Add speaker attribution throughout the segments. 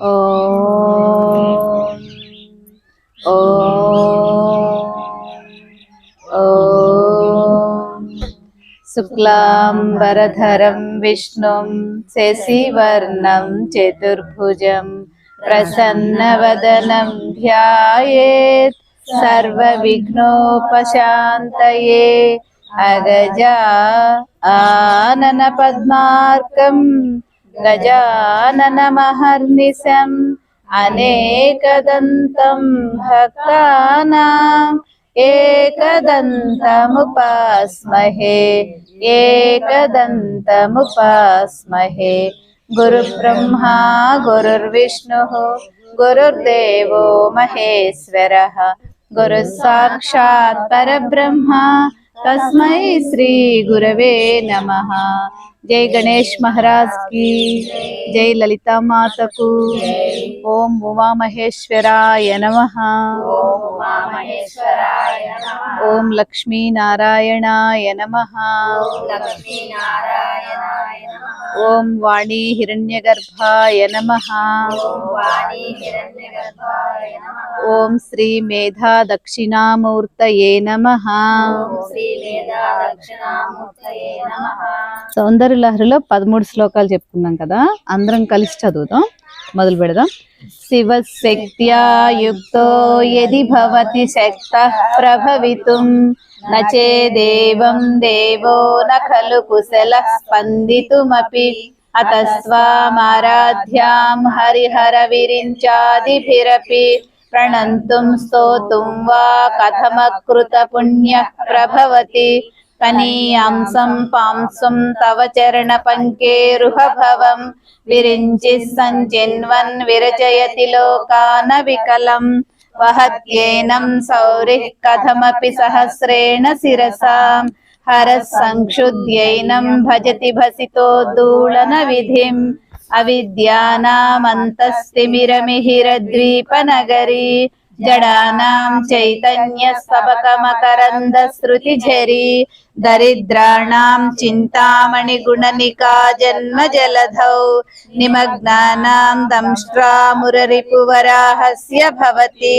Speaker 1: ॐ ॐ शुक्लाम्बरधरं विष्णुं शशिवर्णं चतुर्भुजं प्रसन्नवदनं ध्यायेत् सर्वविघ्नोपशान्तये अगजा आननपद्मार्कम् गजाननमहर्निशम् अनेकदन्तं भक्तानाम् एकदन्तमुपास्महे एकदन्तमुपास्महे। गुरुब्रह्मा गुरुर्विष्णुः गुरुर्देवो महेश्वरः। गुरुः तस्मै श्रीगुरवे नमः। జై గణేష్ మహారాజ్కి జై లలితా మాతకు ఓం ఉమా మహేశ్వరాయ నమ. ఓం లక్ష్మీ నారాయణాయ నమ. ఓం వాణి హిరణ్యగర్భాయ నమ. ఓం శ్రీ మేధా దక్షిణామూర్తయే నమ. సౌందర్య లహరిలో పదమూడు శ్లోకాలు చెప్పుకున్నాం కదా అందరం కలిసి చదువుదాం. మొదలు పెడదాం. శివశక్త్యా యుక్తో యది భవతి శక్త ప్రభవితుం. నచే దేవం దేవో న ఖలు కుశల స్పందితుమపి. అతస్వామారాధ్యాం హరిహర విరించాదిభిరపి. ప్రణంతుం స్తోతుం వా కథమకృత పుణ్య ప్రభవతి. కనీయాంసం పాంసం తవ చరణ పంకేరుహభవం విరించి సంచిన్వన్ విరచయతి లోకాన వికలం వహత్యేనం సౌరి కథమపి సహస్రేణ శిరసా హర సంక్షుద్యైనం భజతి భసితో దూళన విధిం అవిద్యానామంతస్తిమిరమిహిరద్వీపనగరీ जडानां चैतन्यस्तबकमकरन्दश्रुतिझरी दरिद्राणां चिन्तामणिगुणनिका जन्म जलधौ निमग्नानां दंष्ट्रामुररिपुवराहस्य भवति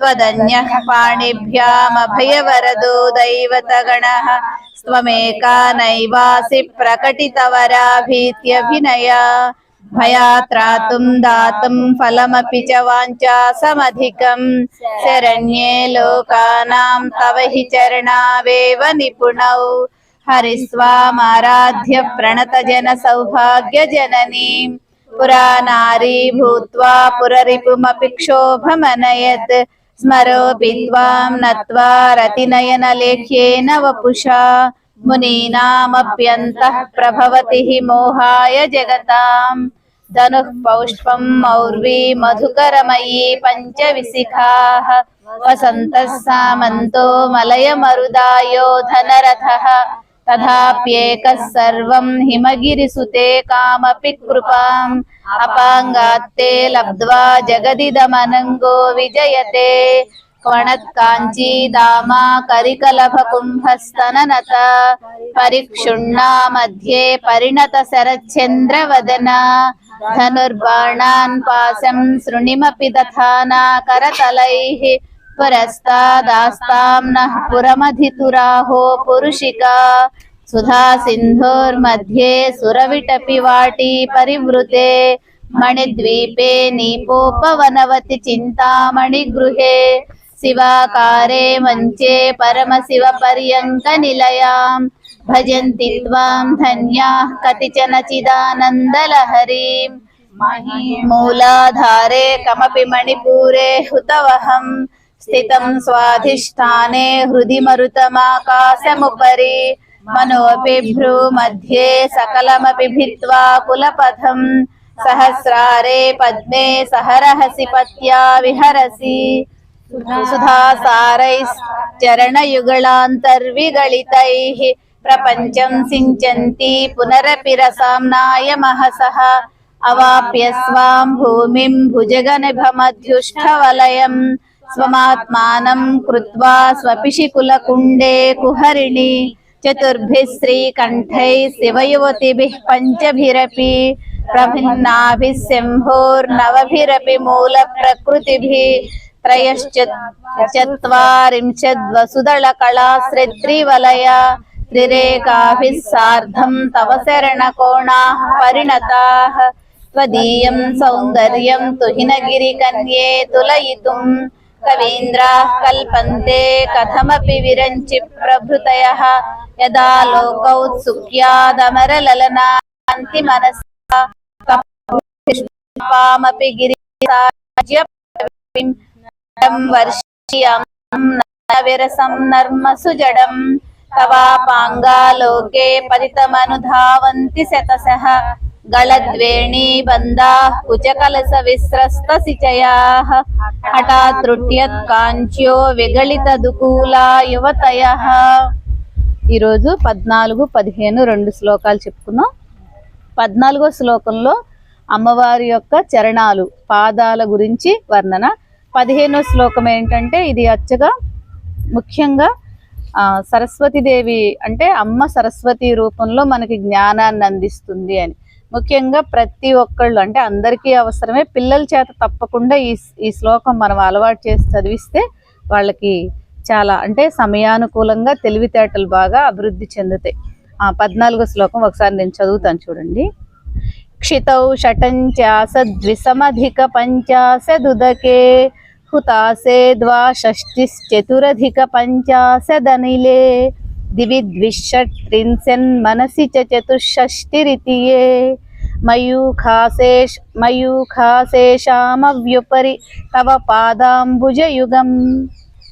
Speaker 1: त्वदन्यः पाणिभ्यामभयवरदो दैवतगणः स्वमेका नैवासि प्रकटितवराभीत्यभिनया भयात्रातुं दातुं फलमपि च वाञ्छासमधिकं शरण्ये लोकानां तव हि चरणावेव निपुणौ हरिस्वामाराध्य प्रणतजनसौभाग्यजननीं पुरा नारी भूत्वा पुररिपुमपि क्षोभमनयत् स्मरोऽपि त्वां नत्वा रतिनयनलेख्येन वपुषा मुनीनामप्यन्तः प्रभवति हि मोहाय जगताम् धनुः पौष्पं मौर्वी मधुकरमयी पञ्चविशिखाः। वसन्तः सामन्तो मलयमरुदायो धनरथः। तथाप्येकः सर्वं हिमगिरिसुते कामपि कृपाम्। अपाङ्गात्ते लब्ध्वा जगदिदमनङ्गो विजयते। क्वणत्काञ्चीदामा करिकलभकुम्भस्तननत परिक्षुण्णा मध्ये परिणत शरच्चन्द्रवदना धनुर्बाणान् पाशं शृणिमपि दधाना करतलैः पुरस्तादास्तां नः पुरमधितुराहो पुरुषिका सुधा सिन्धोर्मध्ये सुरविटपि वाटी परिवृते मणिद्वीपे नीपोपवनवति चिन्तामणिगृहे शिवाकारे मञ्चे परमशिवपर्यङ्कनिलयां भजन्ति त्वां धन्याः कतिचन चिदानन्दलहरीं मूलाधारे कमपि मणिपूरे हुतवहम् स्थितं स्वाधिष्ठाने हृदि मरुतमाकाशमुपरि मनोऽपि भ्रूमध्ये सकलमपि भित्त्वा कुलपथम् सहस्रारे पद्मे सहरहसि पत्या विहरसि। सुधासारैश्चरणयुगलान्तर्विगलितैः प्रपञ्चं सिञ्चन्ति पुनरपि रसाम्नाय महसः अवाप्य स्वां भूमिं भुजगनिभमध्युष्ठवलयम् स्वमात्मानं कृत्वा स्वपिशि कुलकुण्डे कुहरिणि चतुर्भिः श्रीकण्ठैः शिवयुवतिभिः पञ्चभिरपि प्रभिन्नाभिः शम्भोर्नवभिरपि मूलप्रकृतिभिः त्रयश्चत्वारिंशद्वसुदलकलाश्रित्रिवलया त्रिरेकाभिः सार्धम् तव शरणकोणाः परिणताः त्वदीयम् सौन्दर्यम् तुहिनगिरिकन्ये तुलयितुम् कवीन्द्राः कल्पन्ते कथमपि विरञ्चि प्रभृतयः यदा लोकौत्सुक्यादमरललनान्ति मनसा पुष्पामपि गिरिराज्यं वर्ष्यं विरसं नर्मसु जडम् तवापाङ्गालोके पतितमनुधावन्ति విస్రస్త శిచయా कुचकलसविस्रस्तसिचयाः। కాంచ్యో విగళిత विगलितदुकूला యువతయ ఈరోజు పద్నాలుగు పదిహేను రెండు శ్లోకాలు చెప్పుకున్నాం పద్నాలుగో శ్లోకంలో అమ్మవారి యొక్క చరణాలు పాదాల గురించి వర్ణన. పదిహేనో శ్లోకం ఏంటంటే ఇది అచ్చగా ముఖ్యంగా సరస్వతీదేవి అంటే అమ్మ సరస్వతి రూపంలో మనకి జ్ఞానాన్ని అందిస్తుంది అని. ముఖ్యంగా ప్రతి ఒక్కళ్ళు అంటే అందరికీ అవసరమే. పిల్లల చేత తప్పకుండా ఈ ఈ శ్లోకం మనం అలవాటు చేసి చదివిస్తే వాళ్ళకి చాలా అంటే సమయానుకూలంగా తెలివితేటలు బాగా అభివృద్ధి చెందుతాయి. పద్నాలుగో శ్లోకం ఒకసారి నేను చదువుతాను చూడండి. క్షితౌ షటంచాసద్విసమధిక పంచాశదుదకే హుతాసే ద్వాషష్టిశ్చతురధిక పంచాశదనిలే దివి ద్విషట్త్రింశన్ మనసి చ మయూఖాశేష్ మయూఖాశేషామవ్యుపరి తవ పాదాంబుజయుగం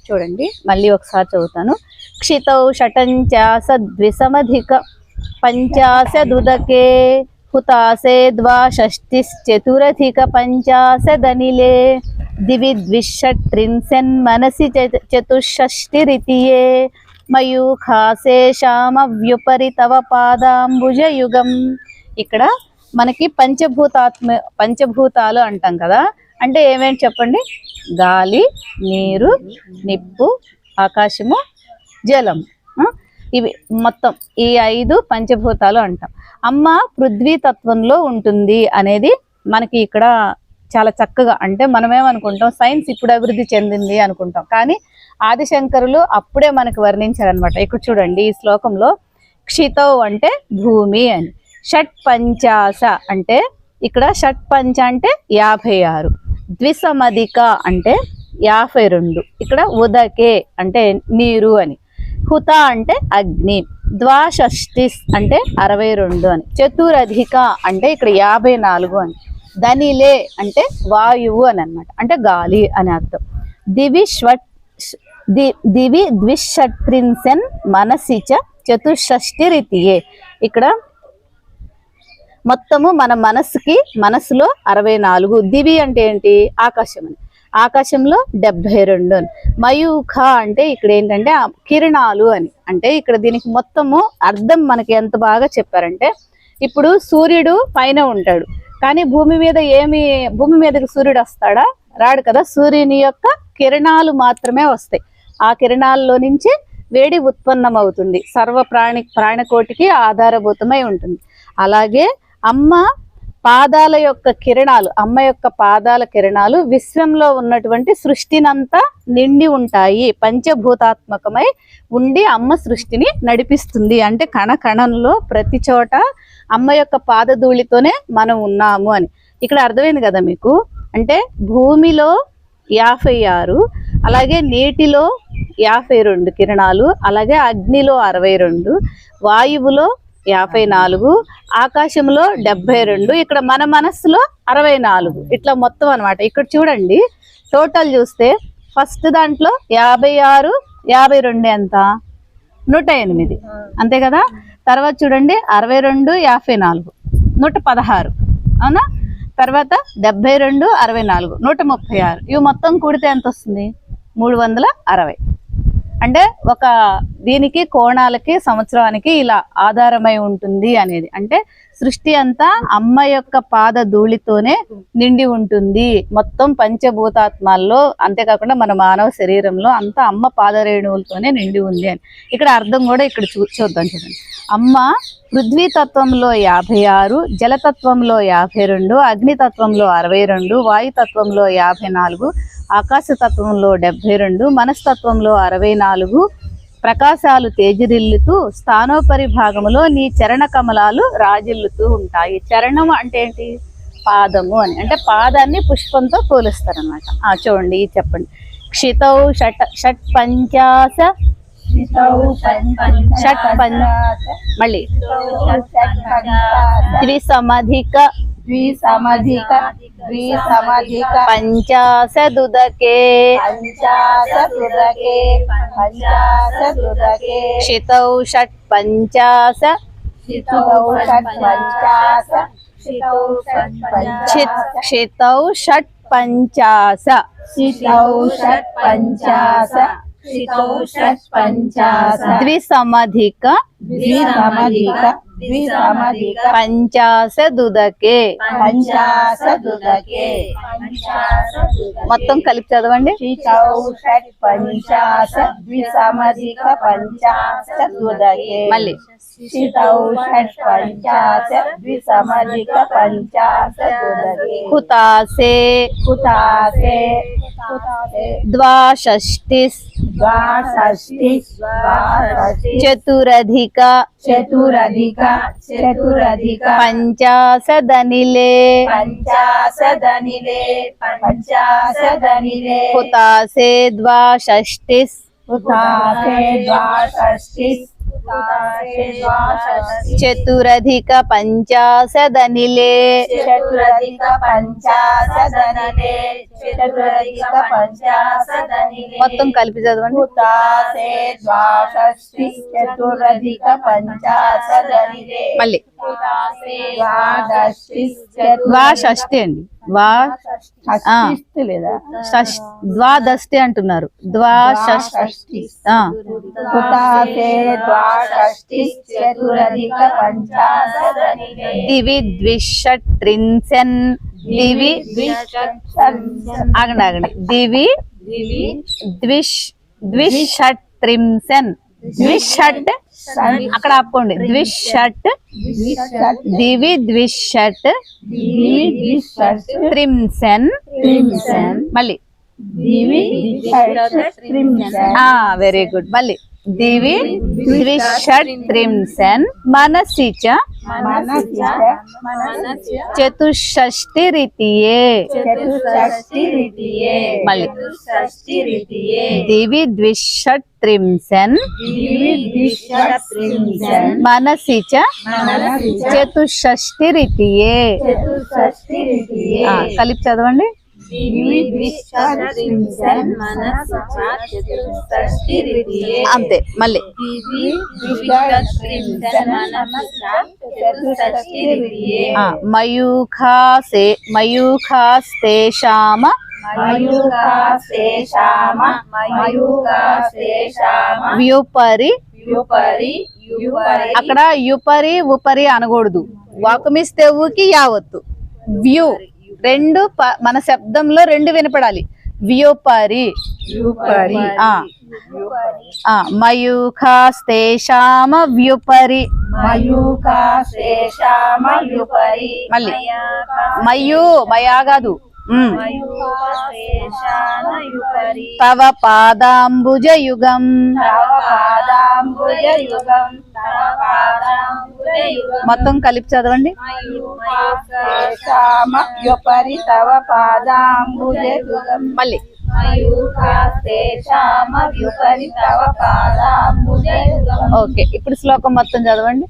Speaker 1: చూడండి మళ్ళీ ఒకసారి చదువుతాను. క్షితౌ షటంచాసద్విసమధిక పంచాశదుదకే హుతాసే ద్వాషష్టిశ్చతురధిక పంచాశదనిలే దివి ద్విషట్త్రింశన్ మనసి చ- చతుషష్టిరితియే మయూఖాశేషామవ్యుపరి తవ పాదాంబుజయుగం ఇక్కడ మనకి పంచభూతాత్మ పంచభూతాలు అంటాం కదా? అంటే ఏమేంటి చెప్పండి? గాలి నీరు నిప్పు ఆకాశము జలం. ఇవి మొత్తం ఈ ఐదు పంచభూతాలు అంటాం. అమ్మ పృథ్వీ తత్వంలో ఉంటుంది అనేది మనకి ఇక్కడ చాలా చక్కగా అంటే మనమేమనుకుంటాం సైన్స్ ఇప్పుడు అభివృద్ధి చెందింది అనుకుంటాం. కానీ ఆదిశంకరులు అప్పుడే మనకు వర్ణించారనమాట ఇక్కడ చూడండి ఈ శ్లోకంలో క్షితౌ అంటే భూమి అని. షట్ పంచాస అంటే ఇక్కడ షట్ పంచ అంటే యాభై ఆరు. ద్విసమధిక అంటే యాభై రెండు. ఇక్కడ ఉదకే అంటే నీరు అని. హుత అంటే అగ్ని ద్వాషష్టిస్ అంటే అరవై రెండు అని చతురధిక అంటే ఇక్కడ యాభై నాలుగు అని ధనిలే అంటే వాయువు అని అన్నమాట. అంటే గాలి అని అర్థం. దివి షట్ ది దివి ద్విషట్త్రిన్సెన్ మనసిచ చతుషష్టి రీతియే ఇక్కడ మొత్తము మన మనస్సుకి మనసులో అరవై నాలుగు. దివి అంటే ఏంటి? ఆకాశం అని ఆకాశంలో డెబ్బై రెండు మయూఖ అంటే ఇక్కడ ఏంటంటే కిరణాలు అని. అంటే ఇక్కడ దీనికి మొత్తము అర్థం మనకి ఎంత బాగా చెప్పారంటే ఇప్పుడు సూర్యుడు పైన ఉంటాడు. కానీ భూమి మీద ఏమి భూమి మీదకి సూర్యుడు వస్తాడా? రాడు కదా. సూర్యుని యొక్క కిరణాలు మాత్రమే వస్తాయి. ఆ కిరణాల్లో నుంచి వేడి ఉత్పన్నం అవుతుంది సర్వ ప్రాణి ప్రాణకోటికి ఆధారభూతమై ఉంటుంది. అలాగే అమ్మ పాదాల యొక్క కిరణాలు అమ్మ యొక్క పాదాల కిరణాలు విశ్వంలో ఉన్నటువంటి సృష్టినంతా నిండి ఉంటాయి. పంచభూతాత్మకమై ఉండి అమ్మ సృష్టిని నడిపిస్తుంది. అంటే కణ కణంలో ప్రతి చోట అమ్మ యొక్క పాదధూళితోనే మనం ఉన్నాము అని. ఇక్కడ అర్థమైంది కదా మీకు? అంటే భూమిలో యాభై ఆరు అలాగే నీటిలో యాభై రెండు కిరణాలు అలాగే అగ్నిలో అరవై రెండు వాయువులో యాభై నాలుగు ఆకాశంలో డెబ్బై రెండు ఇక్కడ మన మనస్సులో అరవై నాలుగు. ఇట్లా మొత్తం అన్నమాట. ఇక్కడ చూడండి టోటల్ చూస్తే ఫస్ట్ దాంట్లో యాభై ఆరు యాభై రెండు ఎంత? నూట ఎనిమిది. అంతే కదా? తర్వాత చూడండి అరవై రెండు యాభై నాలుగు. నూట పదహారు. అవునా? తర్వాత డెబ్బై రెండు అరవై నాలుగు. నూట ముప్పై ఆరు. ఇవి మొత్తం కూడితే ఎంత వస్తుంది? మూడు వందల అరవై. అంటే ఒక దీనికి కోణాలకి సంవత్సరానికి ఇలా ఆధారమై ఉంటుంది అనేది. అంటే సృష్టి అంతా అమ్మ యొక్క పాద ధూళితోనే నిండి ఉంటుంది. మొత్తం పంచభూతాత్మాల్లో అంతేకాకుండా మన మానవ శరీరంలో అంతా అమ్మ పాద రేణువులతోనే నిండి ఉంది అని. ఇక్కడ అర్థం కూడా ఇక్కడ చూద్దాం చూడండి. అమ్మ పృథ్వీతత్వంలో యాభై ఆరు జలతత్వంలో యాభై రెండు అగ్నితత్వంలో అరవై రెండు వాయుతత్వంలో యాభై నాలుగు ఆకాశతత్వంలో డెబ్బై రెండు మనస్తత్వంలో అరవై నాలుగు ప్రకాశాలు తేజిరిల్లుతూ స్థానోపరి భాగములో నీ చరణ కమలాలు రాజిల్లుతూ ఉంటాయి. చరణం అంటే ఏంటి? పాదము అని. అంటే పాదాన్ని పుష్పంతో పోలుస్తారు ఆ చూడండి చెప్పండి. క్షితౌ షట్ షట్ పంచాశ షట్ పం మళ్ళీ ద్విసమధిక
Speaker 2: ద్విసమధిక ద్విసమధిక
Speaker 1: పంచాశదుదకే
Speaker 2: పంచాశదుదకే పంచాశదుదకే
Speaker 1: క్షితౌ షట్ పంచాశ
Speaker 2: శితౌ షట్పంచాశ శితౌ షట్పంచాశ
Speaker 1: క్షిత్ క్షితౌ షట్ పంచాశ
Speaker 2: శితౌ द्विसमधिक द्विसमधिक షట్పంచాశ
Speaker 1: ద్విసమధిక
Speaker 2: ద్విసమధిక ద్విసమధిక
Speaker 1: పంచాశదుదకే.
Speaker 2: పంచాశదుదకే.
Speaker 1: మొత్తం కలిపి చదవండి.
Speaker 2: శితౌ షట్పంచాశ ద్విసమధిక పంచాశదుదకే.
Speaker 1: మళ్ళీ.
Speaker 2: శితౌ షట్పంచాశ ద్విసమధిక పంచాశదుదకే.
Speaker 1: హుతాసే
Speaker 2: కుతాసే. కుతాసే.
Speaker 1: ద్వాషష్టి
Speaker 2: ద్వాషష్టి ద్వాషష్టి
Speaker 1: చతురధిక.
Speaker 2: చతురధిక చతురధిక
Speaker 1: పంచాశదనిలే
Speaker 2: పంచాశదనిలే పంచాశదనిలే
Speaker 1: హుతాసే ద్వాషష్టి
Speaker 2: కుతాసే ద్వాషష్టి కుతాసే ద్వాషష్టి
Speaker 1: చతురధిక పంచాశదనిలే మొత్తం కలిపి చదవండి. మళ్ళీ. వా షష్ఠి అండి. వా
Speaker 2: లేదా?
Speaker 1: ద్వాదష్టి అంటున్నారు. ద్వా షష్ఠి దివి ద్విషట్రిన్సెన్ దివి ఆగండి ఆగండి. దివి ద్విష్ ద్విషట్రింసెన్ ద్విషట్ అక్కడ ఆపుకోండి. ద్విషట్ దివి ద్విషట్ త్రింసెన్ మళ్ళీ. వెరీ గుడ్ మళ్ళీ. దివి ద్విషట్ త్రింసెన్ మనసి చ చతుషష్టి రీతియే మళ్ళీ. దివి ద్విషట్ త్రింసెన్ మనసి చ చతుషష్టి రీతియే కలిపి చదవండి. అంతే మళ్ళీ. మయూఖాసే
Speaker 2: మయూఖాస్తే శ్యామ
Speaker 1: వ్యూపరి. అక్కడ యుపరి ఉపరి అనకూడదు. వాకుమిస్తేవుకి యావత్తు. వ్యూ. రెండు మన శబ్దంలో రెండు వినపడాలి. వ్యుపరి. ఆ, మయూఖాస్తేషామ వ్యుపరి. మళ్ళీ. మయూ మయా కాదు. తవ పాదాంబుజ యుగం మొత్తం కలిపి చదవండి. మళ్ళీ. ఓకే ఇప్పుడు శ్లోకం మొత్తం చదవండి.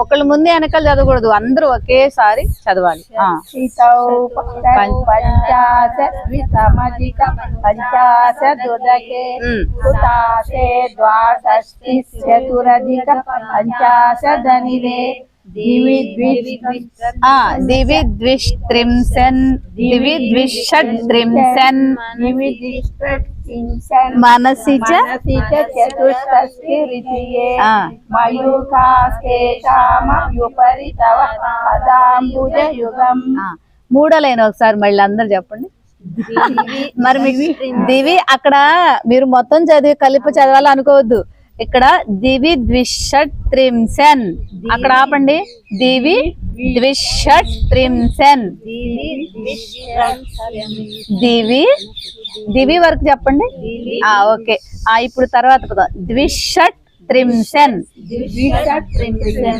Speaker 1: ఒకళ్ళు ముందే వెనకాల చదవకూడదు అందరూ ఒకేసారి చదవాలి
Speaker 2: ద్వాదష్టి చతురధిక పంచాశదనిలే దివి
Speaker 1: దివి ద్విష్త్రింశన్ దివి ద్విషట్త్రింశన్
Speaker 2: దివి ద్విష్ట్రింశన్
Speaker 1: మనసి చ
Speaker 2: మనసి చ చతుష్షష్టి రితియే
Speaker 1: ఆ.
Speaker 2: మయూఖాస్తేషామభ్యుపరి తవ పాదాంబుజయుగం
Speaker 1: ఆ, మూడో లైన్ ఒకసారి మళ్ళీ అందరు చెప్పండి. మరి దివి అక్కడ మీరు మొత్తం చదివి కలిపి చదవాలి అనుకోవద్దు ఇక్కడ దివి ద్విషట్ త్రింసెన్ అక్కడ ఆపండి. దివి ద్విషట్ త్రింసెన్ దివి దివి వరకు చెప్పండి. ఆ ఓకే. ఆ ఇప్పుడు తర్వాత ద్విషట్ త్రింశన్.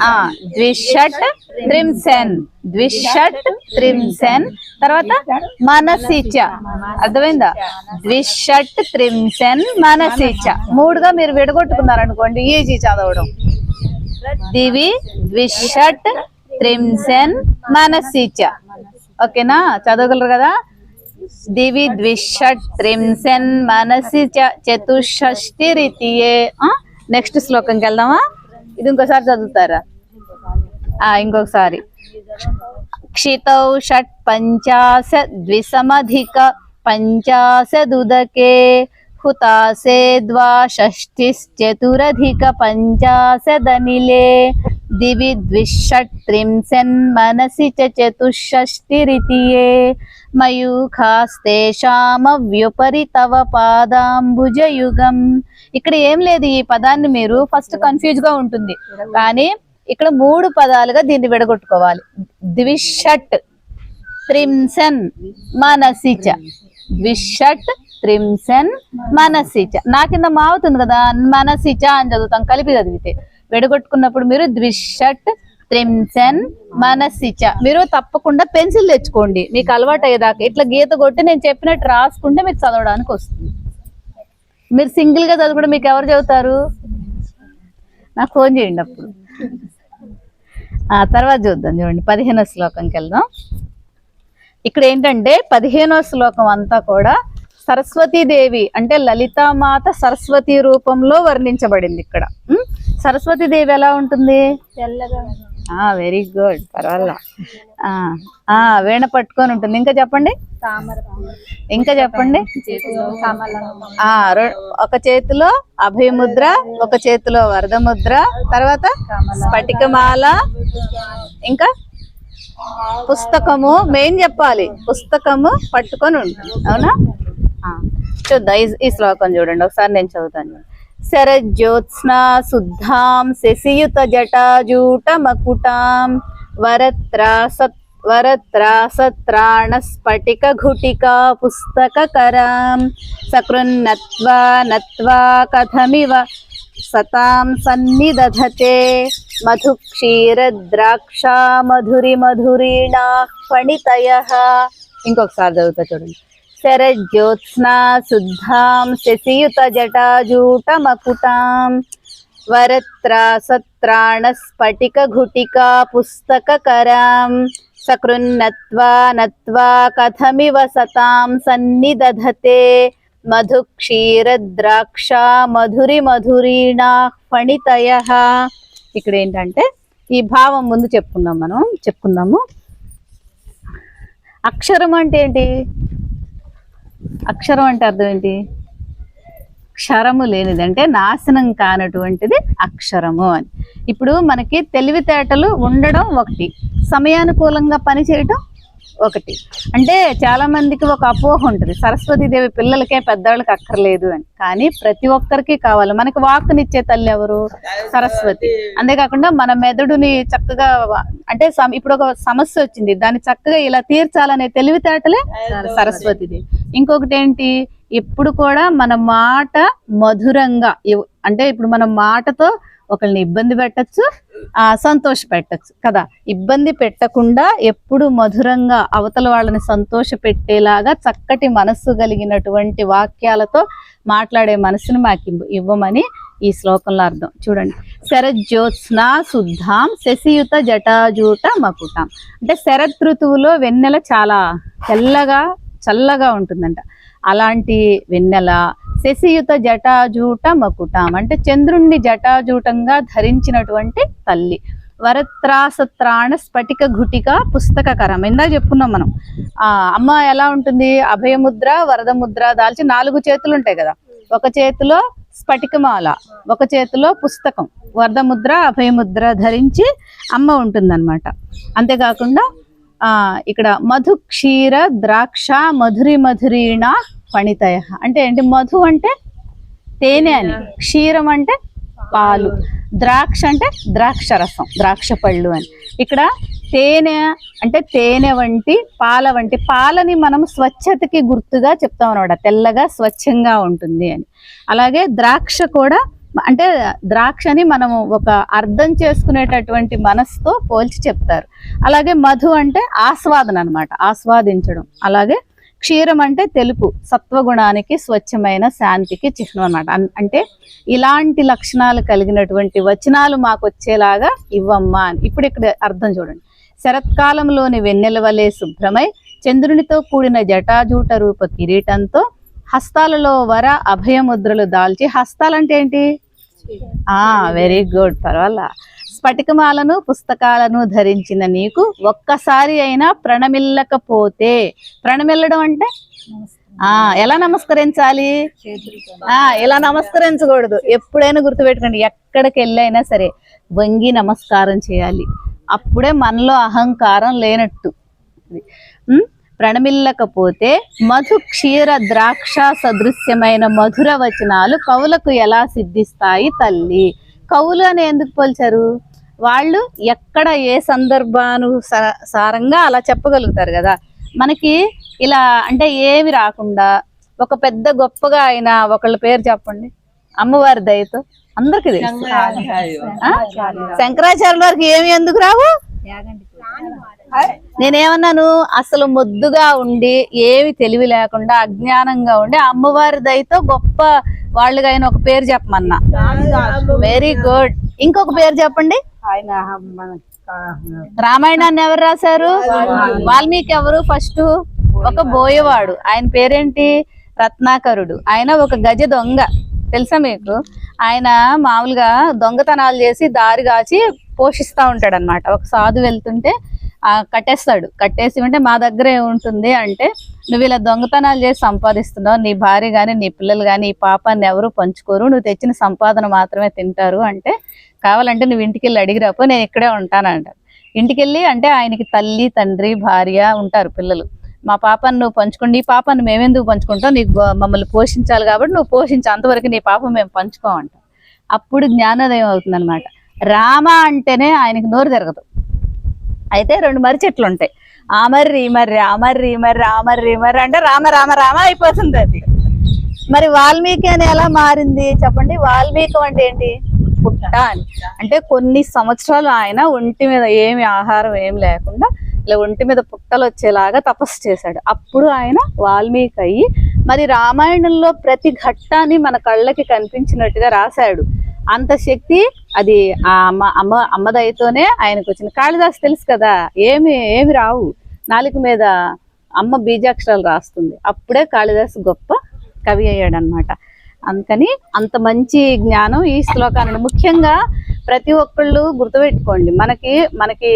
Speaker 1: ఆ ద్విషట్ త్రింశన్. ద్విషట్ త్రింశన్. తర్వాత మనసిచ. అర్థమైందా? ద్విషట్ త్రింశన్ మనసిచ. మూడుగా మీరు విడగొట్టుకున్నారు అనుకోండి ఈజీ చదవడం. దివి ద్విషట్ త్రింశన్ మనసిచ. ఓకేనా? చదవగలరు కదా? దివి ద్విషట్ త్రింశన్ మనసి చతుషష్టి రీతియే నెక్స్ట్ శ్లోకంకి వెళ్దామా? ఇది ఇంకోసారి చదువుతారా? ఆ ఇంకొకసారి. క్షితౌ షట్ పంచాశ ద్విసమధిక పంచాశదుదకే హుతాసే ద్వా షష్టిశ్చతురధిక పంచాశదనిలే దివి ద్విషట్ త్రింశన్ మనసి చతుషష్టిరితియే మయూఖాస్తేషామవ్యుపరి తవ పాదాంబుజయుగం ఇక్కడ ఏం లేదు ఈ పదాన్ని మీరు ఫస్ట్ కన్ఫ్యూజ్గా ఉంటుంది. కానీ ఇక్కడ మూడు పదాలుగా దీన్ని విడగొట్టుకోవాలి. ద్విషట్ త్రింసన్ మనసిచ. ద్విషట్ త్రింసన్ మనసిచ. నా కింద మావుతుంది కదా మనసిచ అని చదువుతాం కలిపి చదివితే. విడగొట్టుకున్నప్పుడు మీరు ద్విషట్ త్రింసన్ మనసిచ. మీరు తప్పకుండా పెన్సిల్ తెచ్చుకోండి. మీకు అలవాటు అయ్యేదాకా ఇట్లా గీత కొట్టి నేను చెప్పినట్టు రాసుకుంటే మీకు చదవడానికి వస్తుంది. మీరు సింగిల్గా చదువుకుంటే మీకు ఎవరు చదువుతారు నాకు ఫోన్ చేయండి అప్పుడు. ఆ తర్వాత చూద్దాం చూడండి. పదిహేనో శ్లోకంకి వెళ్దాం. ఇక్కడ ఏంటంటే పదిహేనో శ్లోకం అంతా కూడా సరస్వతీదేవి అంటే లలితామాత సరస్వతి రూపంలో వర్ణించబడింది ఇక్కడ. సరస్వతీదేవి ఎలా ఉంటుంది?
Speaker 2: తెల్లగా
Speaker 1: వెరీ గుడ్ పర్వాలా. వీణ పట్టుకొని ఉంటుంది. ఇంకా చెప్పండి? ఇంకా చెప్పండి? ఒక చేతిలో అభయముద్ర ఒక చేతిలో వరదముద్ర తర్వాత స్ఫటికమాల ఇంకా పుస్తకము మెయిన్ చెప్పాలి. పుస్తకము పట్టుకొని ఉంటుంది. అవునా? చూద్దాం. ఈ- ఈ శ్లోకం చూడండి. ఒకసారి నేను చదువుతాను. శరజ్యోత్స్న శుద్ధాం శశియుత జటాజూట మకుటాం వరత్రా సత్ వరత్రా సత్రాణ స్ఫటిక ఘుటికా పుస్తకకరాం సకృన్నత్వా నత్వా కథమివ సతాం సన్నిదధతే మధు క్షీరద్రాక్ష మధురి మధురీణా ఫణితయ ఇంకొకసారి చదువుతా చూడండి శరజ్యోత్స్నా శుద్ధాం శశియుత జటాజూట మకుటాం వరత్రా సత్రాణ పుస్తకకరాం సకృన్నత్వా నత్వా కథమివ సతాం సన్నిదధతే మధు క్షీరద్రాక్ష మధురి మధురీణా ఫణితయ ఇక్కడ ఏంటంటే ఈ భావం ముందు చెప్పుకుందాం మనం చెప్పుకుందాము. అక్షరం అంటే ఏంటి? అక్షరం అంటే అర్థం ఏంటి? క్షరము లేనిది అంటే నాశనం కానటువంటిది అక్షరము అని. ఇప్పుడు మనకి తెలివితేటలు ఉండడం ఒకటి సమయానుకూలంగా పనిచేయటం ఒకటి. అంటే చాలా మందికి ఒక అపోహ ఉంటుంది సరస్వతీదేవి పిల్లలకే పెద్దవాళ్ళకి అక్కర్లేదు అని. కానీ ప్రతి ఒక్కరికి కావాలి. మనకి వాక్కునిచ్చే తల్లి ఎవరు? సరస్వతి. అంతేకాకుండా మన మెదడుని చక్కగా అంటే ఇప్పుడు ఒక సమస్య వచ్చింది. దాన్ని చక్కగా ఇలా తీర్చాలనే తెలివితేటలే సరస్వతిది ఇంకొకటి ఏంటి ఎప్పుడు కూడా మన మాట మధురంగా ఇవ్- అంటే ఇప్పుడు మన మాటతో ఒకళ్ళని ఇబ్బంది పెట్టచ్చు ఆ సంతోష పెట్టచ్చు కదా. ఇబ్బంది పెట్టకుండా ఎప్పుడు మధురంగా అవతల వాళ్ళని సంతోష పెట్టేలాగా చక్కటి మనస్సు కలిగినటువంటి వాక్యాలతో మాట్లాడే మనసుని మాకు ఇవ్వమని ఈ శ్లోకంలో అర్థం. చూడండి. శరజ్యోత్స్న శుద్ధాం శశియుత జటాజూట మకుటాం. అంటే శరత్ ఋతువులో వెన్నెల చాలా తెల్లగా చల్లగా ఉంటుందంట. అలాంటి వెన్నెల శశియుత జటాజూట మకుటాం అంటే చంద్రుణ్ణి జటాజూటంగా ధరించినటువంటి తల్లి. వరత్రాసత్రాణ స్ఫటిక ఘుటిక పుస్తకకరం. ఇందాక చెప్పుకున్నాం మనం. ఆ అమ్మ ఎలా ఉంటుంది? అభయముద్ర వరదముద్ర దాల్చి నాలుగు చేతులు ఉంటాయి కదా. ఒక చేతిలో స్ఫటికమాల ఒక చేతిలో పుస్తకం. వరదముద్ర అభయముద్ర ధరించి అమ్మ ఉంటుందన్నమాట. అంతేకాకుండా ఇక్కడ మధు క్షీర ద్రాక్ష మధురి మధురీణ ఫణితయ. అంటే ఏంటి? మధు అంటే తేనె అని. క్షీరం అంటే పాలు. ద్రాక్ష అంటే ద్రాక్ష రసం ద్రాక్ష పళ్ళు అని. ఇక్కడ తేనె అంటే తేనె వంటి పాల వంటి పాలని మనం స్వచ్ఛతకి గుర్తుగా చెప్తాం అనమాట తెల్లగా స్వచ్ఛంగా ఉంటుంది అని. అలాగే ద్రాక్ష కూడా అంటే ద్రాక్షని మనం ఒక అర్థం చేసుకునేటటువంటి మనసుతో పోల్చి చెప్తారు. అలాగే మధు అంటే ఆస్వాదన అనమాట ఆస్వాదించడం. అలాగే క్షీరం అంటే తెలుపు సత్వగుణానికి స్వచ్ఛమైన శాంతికి చిహ్నం అనమాట అంటే ఇలాంటి లక్షణాలు కలిగినటువంటి వచనాలు మాకు వచ్చేలాగా ఇవ్వమ్మా అని. ఇప్పుడు ఇక్కడ అర్థం చూడండి. శరత్కాలంలోని వెన్నెల వలె శుభ్రమై చంద్రునితో కూడిన జటాజూట రూప కిరీటంతో హస్తాలలో వర అభయముద్రలు దాల్చి హస్తాలంటే ఏంటి? వెరీ గుడ్ పర్వాలా? స్ఫటికమాలను పుస్తకాలను ధరించిన నీకు ఒక్కసారి అయినా ప్రణమిల్లకపోతే ప్రణమిల్లడం అంటే? ఆ ఎలా నమస్కరించాలి? ఆ ఇలా నమస్కరించకూడదు? ఎప్పుడైనా గుర్తుపెట్టుకోండి ఎక్కడికి వెళ్ళైనా సరే వంగి నమస్కారం చేయాలి. అప్పుడే మనలో అహంకారం లేనట్టు. ప్రణమిల్లకపోతే మధు క్షీర ద్రాక్ష సదృశ్యమైన మధుర వచనాలు కవులకు ఎలా సిద్ధిస్తాయి తల్లి? కవులు అని ఎందుకు పోల్చారు? వాళ్ళు ఎక్కడ ఏ సందర్భాను స- సారంగా అలా చెప్పగలుగుతారు కదా? మనకి ఇలా అంటే ఏమి రాకుండా ఒక పెద్ద గొప్పగా అయిన ఒకళ్ళ పేరు చెప్పండి. అమ్మవారి దయతో అందరికీ తెలుసు? శంకరాచార్యుల. వారికి ఏమి ఎందుకు రావు? నేనేమన్నాను? అసలు ముద్దుగా ఉండి ఏమి తెలివి లేకుండా అజ్ఞానంగా ఉండి అమ్మవారి దయతో గొప్ప వాళ్ళుగా అయిన ఒక పేరు చెప్పమన్నా. వెరీ గుడ్ ఇంకొక పేరు చెప్పండి.
Speaker 2: ఆయన
Speaker 1: రామాయణాన్ని ఎవరు రాశారు? వాల్మీకి. ఎవరు ఫస్ట్ ఒక బోయవాడు. ఆయన పేరేంటి? రత్నాకరుడు. ఆయన ఒక గజ దొంగ. తెలుసా మీకు? ఆయన మామూలుగా దొంగతనాలు చేసి దారి కాచి పోషిస్తూ ఉంటాడు అనమాట ఒక సాధు వెళ్తుంటే కట్టేస్తాడు. కట్టేసి ఉంటే మా దగ్గరే ఉంటుంది అంటే నువ్వు ఇలా దొంగతనాలు చేసి సంపాదిస్తున్నావు నీ భార్య కానీ నీ పిల్లలు కానీ ఈ పాపాన్ని ఎవరు పంచుకోరు నువ్వు తెచ్చిన సంపాదన మాత్రమే తింటారు అంటే కావాలంటే నువ్వు ఇంటికి వెళ్ళి అడిగిరాపో నేను ఇక్కడే ఉంటానంటాడు ఇంటికి వెళ్ళి అంటే ఆయనకి తల్లి తండ్రి భార్య ఉంటారు పిల్లలు. మా పాపాన్ని నువ్వు పంచుకోండి నీ పాపాన్ని మేమెందుకు పంచుకుంటావు నీకు మమ్మల్ని పోషించాలి కాబట్టి నువ్వు పోషించు అంతవరకు నీ పాపం మేము పంచుకోమంటాం. అప్పుడు జ్ఞానోదయం అవుతుంది అనమాట రామ అంటేనే ఆయనకి నోరు తిరగదు. అయితే రెండు మర్రి చెట్లు ఉంటాయి ఆ మర్రి ఈ మర్రి ఆ మర్రి మర్రి ఆ మర్రి మర్రి అంటే రామ రామ రామ అయిపోతుంది అది. మరి వాల్మీకి అని ఎలా మారింది చెప్పండి? వాల్మీకి అంటే ఏంటి? పుట్ట అని. అంటే కొన్ని సంవత్సరాలు ఆయన ఒంటి మీద ఏమి ఆహారం ఏం లేకుండా ఇలా ఒంటి మీద పుట్టలు వచ్చేలాగా తపస్సు చేశాడు. అప్పుడు ఆయన వాల్మీకి అయ్యి మరి రామాయణంలో ప్రతి ఘట్టాన్ని మన కళ్ళకి కనిపించినట్టుగా రాశాడు. అంత శక్తి అది ఆ అమ్మ అమ్మ అమ్మదయతోనే ఆయనకు వచ్చింది కాళిదాస్ తెలుసు కదా ఏమి ఏమి రావు. నాలుక మీద అమ్మ బీజాక్షరాలు రాస్తుంది. అప్పుడే కాళిదాస్ గొప్ప కవి అయ్యాడనమాట. అందుకని అంత మంచి జ్ఞానం ఈ శ్లోకాన్ని ముఖ్యంగా ప్రతి ఒక్కళ్ళు గుర్తుపెట్టుకోండి మనకి మనకి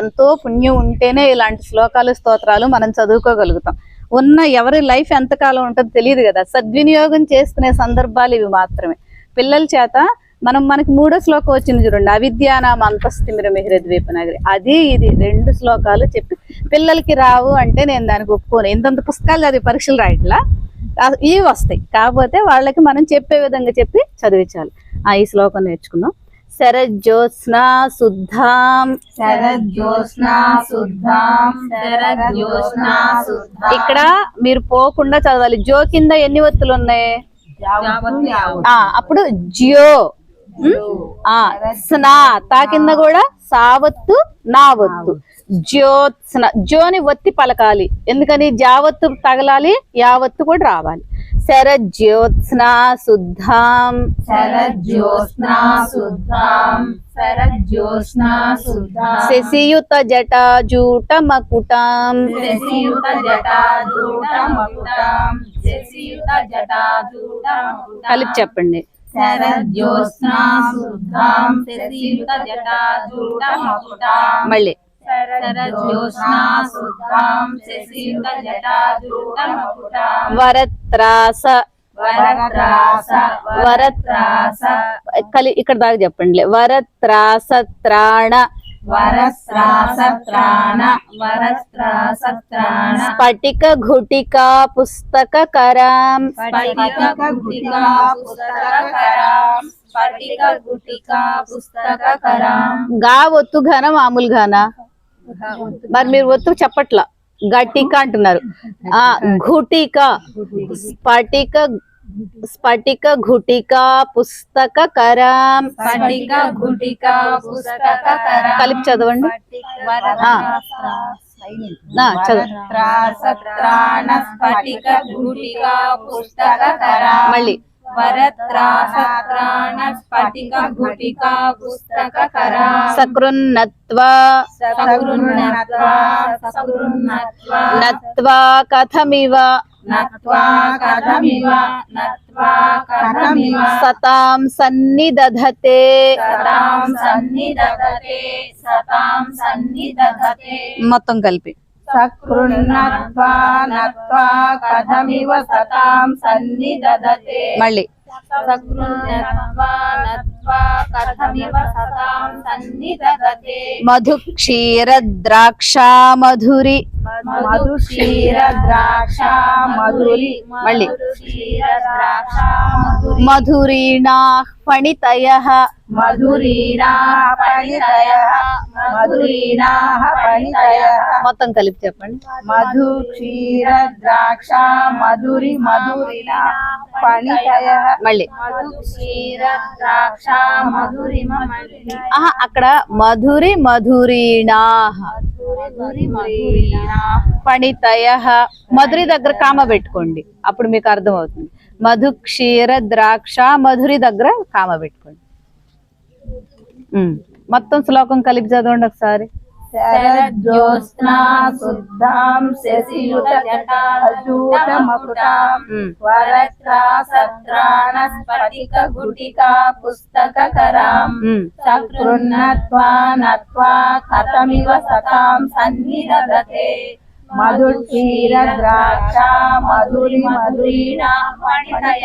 Speaker 1: ఎంతో పుణ్యం ఉంటేనే ఇలాంటి శ్లోకాలు స్తోత్రాలు మనం చదువుకోగలుగుతాం. ఉన్న ఎవరి లైఫ్ ఎంతకాలం ఉంటుందో తెలియదు కదా. సద్వినియోగం చేసుకునే సందర్భాలు ఇవి మాత్రమే. పిల్లల చేత మనం మనకి మూడో శ్లోకం వచ్చింది చూడండి. మిహిర ద్వీప నగరి. అది ఇది రెండు శ్లోకాలు చెప్పి పిల్లలకి రావు అంటే నేను దానికి ఒప్పుకోను. ఇంతంత పుస్తకాలు చదివి పరీక్షలు రాయట్లా? ఇవి వస్తాయి. కాకపోతే వాళ్ళకి మనం చెప్పే విధంగా చెప్పి చదివించాలి. ఆ ఈ శ్లోకం నేర్చుకుందాం. శరజ్యోత్స్న శుద్ధాం.
Speaker 2: శరజ్యోత్స్నా శుద్ధాం. శరజ్యోత్స్నా
Speaker 1: ఇక్కడ మీరు పోకుండా చదవాలి. జో కింద ఎన్ని ఒత్తులు ఉన్నాయి? అప్పుడు జియో. స్నా తా కింద కూడా సావత్తు నా ఒత్తు జ్యోత్స్న జోని ఒత్తి పలకాలి. ఎందుకని? జావత్తు తగలాలి యావత్తు కూడా రావాలి. శరజ్యోత్స్న శుద్ధాం.
Speaker 2: శరజ్యోత్స్నా శుద్ధాం. శరజ్యోత్స్నా శుద్ధాం.
Speaker 1: శశియుత జటాజూట మకుటాం
Speaker 2: శశియుత జటాజూట మకుటాం శశియుత జటాజూట మకుటాం
Speaker 1: కలిపి చెప్పండి. మళ్ళీ. వరత్రాస.
Speaker 2: వరత్రాస
Speaker 1: వరత్రాస. కలి ఇక్కడ దాకా చెప్పండి వరత్రాస త్రాణ స్ఫటిక ఘుటికా పుస్తక కరాం
Speaker 2: గుటికా గుటికా
Speaker 1: గా ఒత్తు ఘన మామూలు ఘన. మరి మీరు ఒత్తు చెప్పట్ల. గట్టిక అంటున్నారు. ఆ ఘుటిక. స్ఫటిక స్ఫటిక ఘుటికా పుస్తక కరాం.
Speaker 2: స్ఫటిక గుటికా పుస్తకకరాం
Speaker 1: కలిపి చదవండి.
Speaker 2: స్ఫటిక
Speaker 1: మళ్ళీ.
Speaker 2: వరత్రాసత్రాణ స్ఫటిక గుటికా పుస్తకకరాం
Speaker 1: సకృన్నత్వా.
Speaker 2: సకృన్నత్వా సకృన్నత్వా.
Speaker 1: నత్వా కథమివ. సతాం సన్నిదధతే మొత్తం కలిపి। మళ్ళీ। మధు క్షీర ద్రాక్ష మధురి
Speaker 2: మధు క్షీర ద్రాక్ష మధురి
Speaker 1: మళ్ళీ. మధురీణా ఫణితయ
Speaker 2: మధురీణా పణితయ మధురీణా పణితయ
Speaker 1: మొత్తం కలిపి చెప్పండి.
Speaker 2: మధు క్షీర ద్రాక్ష మధురి మధురిణ పణితయ
Speaker 1: మళ్ళీ.
Speaker 2: మధు క్షీర ద్రాక్ష
Speaker 1: ఆహా అక్కడ మధురి మధురీణా.
Speaker 2: మధురి మధురిణ.
Speaker 1: ఫణితయ మధురి దగ్గర కామ పెట్టుకోండి. అప్పుడు మీకు అర్థం అవుతుంది మధు క్షీర ద్రాక్ష మధురి దగ్గర కామ పెట్టుకోండి. మొత్తం శ్లోకం కలిపి చదవండి ఒకసారి.
Speaker 2: శరజ్యోత్స్నా శుద్ధాం శశియుత జటాజూట మకుటాం
Speaker 1: ఉమ్.
Speaker 2: వరత్రాసత్రాణ స్ఫటిక గుటికా పుస్తకకరాం
Speaker 1: ఉమ్.
Speaker 2: సకృన్నత్వా నత్వా కథమివ సతాం సన్నిదధతే మధుక్షీర ద్రాక్ష మధురి మధురీణ మణితయ